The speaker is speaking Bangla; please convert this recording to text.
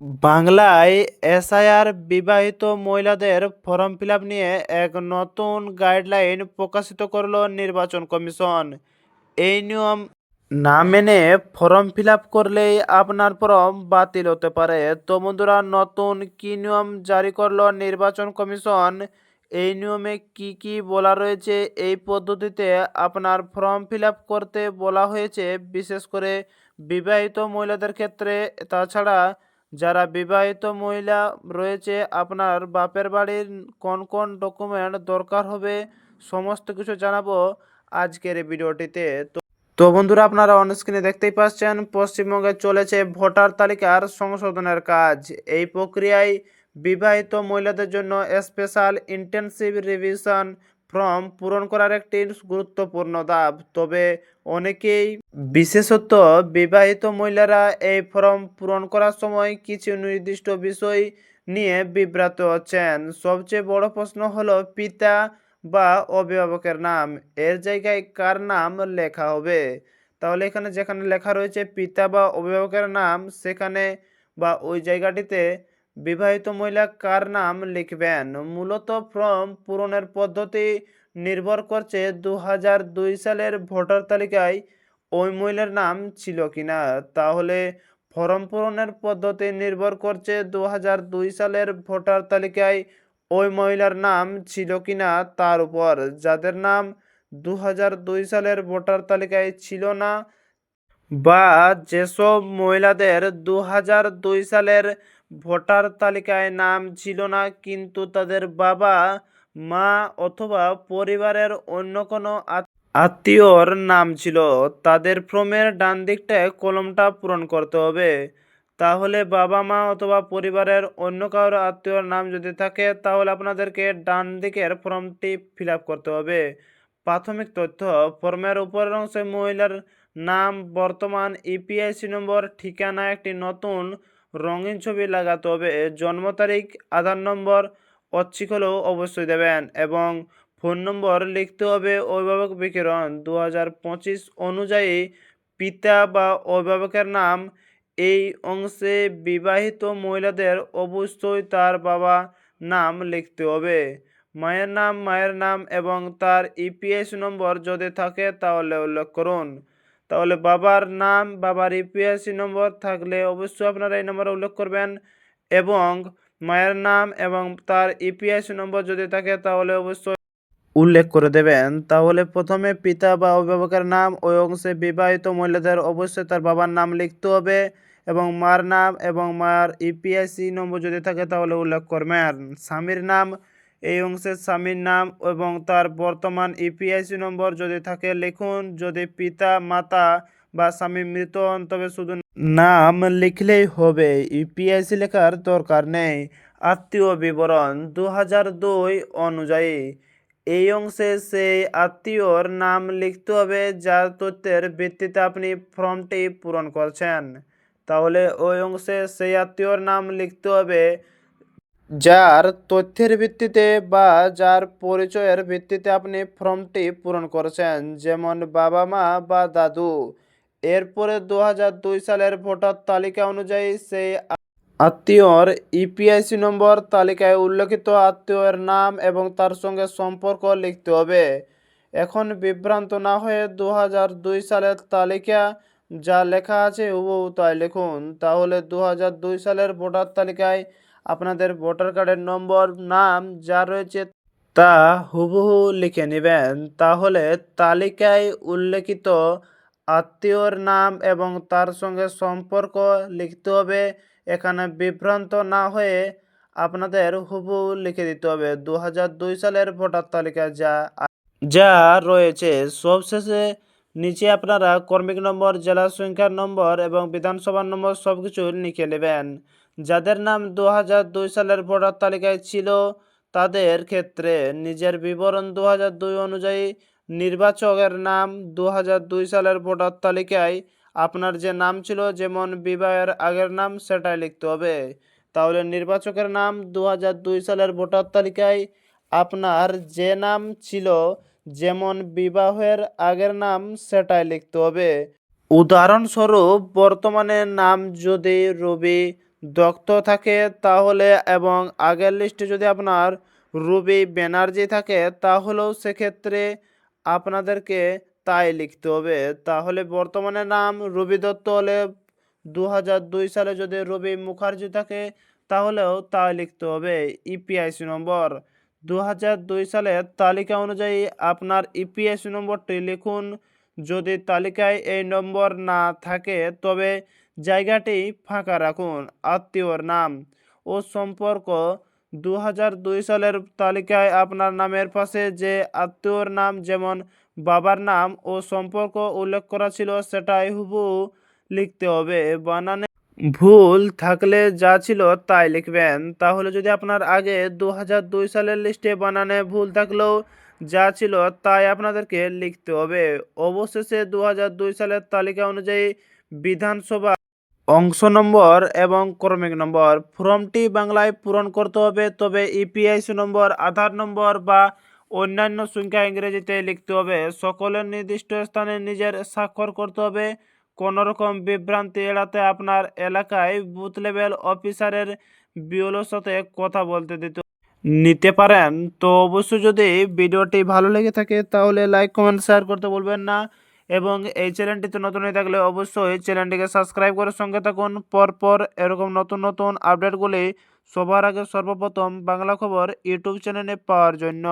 বাংলায় এসআইআর বিবাহিত মহিলাদের ফর্ম ফিল নিয়ে এক নতুন গাইডলাইন প্রকাশিত করল নির্বাচন কমিশন। এই নিয়ম না মেনে ফর্ম ফিল করলেই আপনার ফর্ম বাতিল হতে পারে। তো বন্ধুরা, নতুন কি নিয়ম জারি করল নির্বাচন কমিশন? এই নিয়মে কি কি বলা রয়েছে? এই পদ্ধতিতে আপনার ফর্ম ফিল করতে বলা হয়েছে। বিশেষ করে বিবাহিত মহিলাদের ক্ষেত্রে। তাছাড়া যারা বিবাহিত মহিলা রয়েছে, আপনার বাপের বাড়ির কোন কোন ডকুমেন্ট দরকার হবে সমস্ত কিছু জানাব আজকের ভিডিওটিতে। তো তো বন্ধুরা, আপনারা অন স্ক্রিনে দেখতেই পাচ্ছেন, পশ্চিমবঙ্গে চলেছে ভোটার তালিকার সংশোধনের কাজ। এই প্রক্রিয়ায় বিবাহিত মহিলাদের জন্য স্পেশাল ইন্টেনসিভ রিভিশন ফর্ম পূরণ করার একটি গুরুত্বপূর্ণ ধাপ। তবে অনেকেই, বিশেষত বিবাহিত মহিলারা, এই ফর্ম পূরণ করার সময় কিছু নির্দিষ্ট বিষয় নিয়ে বিভ্রান্ত হচ্ছেন। সবচেয়ে বড় প্রশ্ন হলো, পিতা বা অভিভাবকের নাম। এর জায়গায় কার নাম লেখা হবে? তাহলে এখানে যেখানে লেখা রয়েছে, পিতা বা অভিভাবকের নাম, সেখানে বা ওই জায়গাটিতে বিবাহিত মহিলা কার নাম লিখবেন? মূলত ফর্ম পূরণের পদ্ধতি নির্ভর করছে দু হাজার দুই সালের ভোটার তালিকায় ওই মহিলার নাম ছিল কিনা। তাহলে ফর্ম পূরণের পদ্ধতি নির্ভর করছে দু হাজার দুই সালের ভোটার তালিকায় ওই মহিলার নাম ছিল কিনা তার উপর। যাদের নাম দু হাজার দুই সালের ভোটার তালিকায় ছিল না বা যেসব মহিলাদের দু হাজার দুই সালের ভোটার তালিকায় নাম ছিল না, কিন্তু তাদের বাবা, মা অথবা পরিবারের অন্য কোনো আত- আত্মীয়র নাম ছিল। তাদের ফর্মের ডান দিকটায় কলমটা পূরণ করতে হবে। তাহলে বাবা, মা অথবা পরিবারের অন্য কারোর আত্মীয়র নাম যদি থাকে, তাহলে আপনাদেরকে ডান দিকের ফর্মটি ফিল করতে হবে। প্রাথমিক তথ্য, ফর্মের উপরের অংশে মহিলার নাম, বর্তমান ইপিআইসি নম্বর, ঠিকানা, একটি নতুন রঙিন ছবি লাগাতে হবে। জন্ম তারিখ, আধার নম্বর ঐচ্ছিক হলেও অবশ্যই দেবেন এবং ফোন নম্বর লিখতে হবে অভিভাবক বিকিরণ। দু হাজার পঁচিশ অনুযায়ী পিতা বা অভিভাবকের নাম, এই অংশে বিবাহিত মহিলাদের অবশ্যই তার বাবা নাম লিখতে হবে। মায়ের নাম মায়ের নাম এবং তার ইপিএস নম্বর যদি থাকে তাহলে উল্লেখ করুন। তাহলে বাবার নাম, বাবার ইপিএসসি নম্বর থাকলে অবশ্যই আপনারা এই নম্বরে উল্লেখ করবেন এবং মায়ের নাম এবং তার ইপিএসসি নম্বর যদি থাকে তাহলে অবশ্যই উল্লেখ করে দেবেন। তাহলে প্রথমে পিতা বা অভিভাবকের নাম, ওই অংশে বিবাহিত মহিলাদের অবশ্যই তার বাবার নাম লিখতে হবে এবং মার নাম এবং মার ইপিএসসি নম্বর যদি থাকে তাহলে উল্লেখ করবেন। স্বামীর নাম এই অংশের স্বামীর নাম এবং তার বর্তমান ইপিআইসি নম্বর যদি থাকে, লিখুন। যদি পিতা, মাতা বা স্বামী মৃত হন, তবে শুধু নাম লিখলেই হবে। ইপিআইসি লেখার দরকার নেই। আত্মীয় বিবরণ দু দুই অনুযায়ী। এই অংশে সেই আত্মীয়র নাম লিখতে হবে, যার তথ্যের ভিত্তিতে আপনি ফর্মটি পূরণ করছেন। তাহলে ওই অংশে সেই আত্মীয়র নাম লিখতে হবে। যার তথ্যের ভিত্তিতে বা যার পরিচয়ের ভিত্তিতে আপনি ফর্মটি পূরণ করেছেন, যেমন বাবা মা বা দাদু। এরপরে দু হাজার দুই সালের ভোটার তালিকা অনুযায়ী সেই আত্মীয়র ইপিআইসি নম্বর তালিকায় উল্লেখিত আত্মীয়ের নাম এবং তার সঙ্গে সম্পর্ক লিখতে হবে। এখন বিভ্রান্ত না হয়ে দু হাজার দুই সালের তালিকা যা লেখা আছে হুবহু তাই লিখুন। তাহলে দু হাজার দুই সালের ভোটার তালিকায় আপনাদের ভোটার কার্ডের নম্বর, নাম যা রয়েছে তা হুবহু লিখে নেবেন। তাহলে তালিকায় উল্লেখিত আত্মীয়র নাম এবং তার সঙ্গে সম্পর্ক লিখতে হবে। এখানে বিভ্রান্ত না হয়ে আপনাদের হুবহু লিখে দিতে হবে। দু হাজার দুই সালের ভোটার তালিকা যা যা রয়েছে, সবশেষে নিচে আপনারা কর্মিক নম্বর জেলা সংখ্যার নম্বর এবং বিধানসভার নম্বর সব কিছু লিখে নেবেন। যাদের নাম দু হাজার দুই সালের ভোটার তালিকায় ছিল, তাদের ক্ষেত্রে নিজের বিবরণ দু হাজার দুই অনুযায়ী নির্বাচকের নাম দু হাজার দুই সালের ভোটার তালিকায় আপনার যে নাম ছিল, যেমন বিবাহের আগের নাম সেটাই লিখতে হবে। তাহলে নির্বাচকের নাম দু হাজার দুই সালের ভোটার তালিকায় আপনার যে নাম ছিল, যেমন বিবাহের আগের নাম সেটাই লিখতে হবে। উদাহরণস্বরূপ, বর্তমানে নাম যদি রবি দত্ত থাকে তাহলে এবং আগের লিস্টে যদি আপনার রুবি ব্যানার্জি থাকে তাহলেও সেক্ষেত্রে আপনাদেরকে তাই লিখতে হবে। তাহলে বর্তমানে নাম রবি দত্ত হলে দু হাজার দুই সালে যদি রবি মুখার্জি থাকে তাহলেও তাই লিখতে হবে। ইপিআইসি নম্বর দু হাজার দুই সালের তালিকা অনুযায়ী আপনার ইপিআইসি নম্বরটি লিখুন। যদি তালিকায় এই নম্বর না থাকে তবে জায়গাটি ফাঁকা রাখুন। আত্মীয়র নাম ও সম্পর্ক দু হাজার দুই সালের তালিকায় আপনার নামের পাশে যে আত্মীয়র নাম যেমন বাবার নাম ও সম্পর্ক উল্লেখ করা ছিল সেটাই হুবহু লিখতে হবে। বানানে ভুল থাকলে যা ছিল তাই লিখবেন। তাহলে যদি আপনার আগে দু হাজার দুই সালের লিস্টে বানানে ভুল থাকলেও যা ছিল তাই আপনাদেরকে লিখতে হবে। অবশেষে দু হাজার দুই সালের তালিকা অনুযায়ী বিধানসভা অংশ নম্বর এবং ক্রমিক নম্বর। ফর্মটি বাংলায় পূরণ করতে হবে, তবে ইপিআইসি নম্বর, আধার নম্বর বা অন্যান্য সংখ্যা ইংরেজিতে লিখতে হবে। সকলের নির্দিষ্ট স্থানে নিজের স্বাক্ষর করতে হবে। কোনো রকম বিভ্রান্তি এড়াতে আপনার এলাকায় বুথ লেভেল অফিসারের বিওলোর সাথে কথা বলতে দিতে নিতে পারেন। তো অবশ্যই যদি ভিডিওটি ভালো লেগে থাকে, তাহলে লাইক, কমেন্ট, শেয়ার করতে বলবেন না। এবং এই চ্যানেলটিতে নতুন হয়ে থাকলে অবশ্যই চ্যানেলটিকে সাবস্ক্রাইব করে সঙ্গে থাকুন। পরপর এরকম নতুন নতুন আপডেটগুলি সবার আগে সর্বপ্রথম বাংলা খবর ইউটিউব চ্যানেলে পাওয়ার জন্য।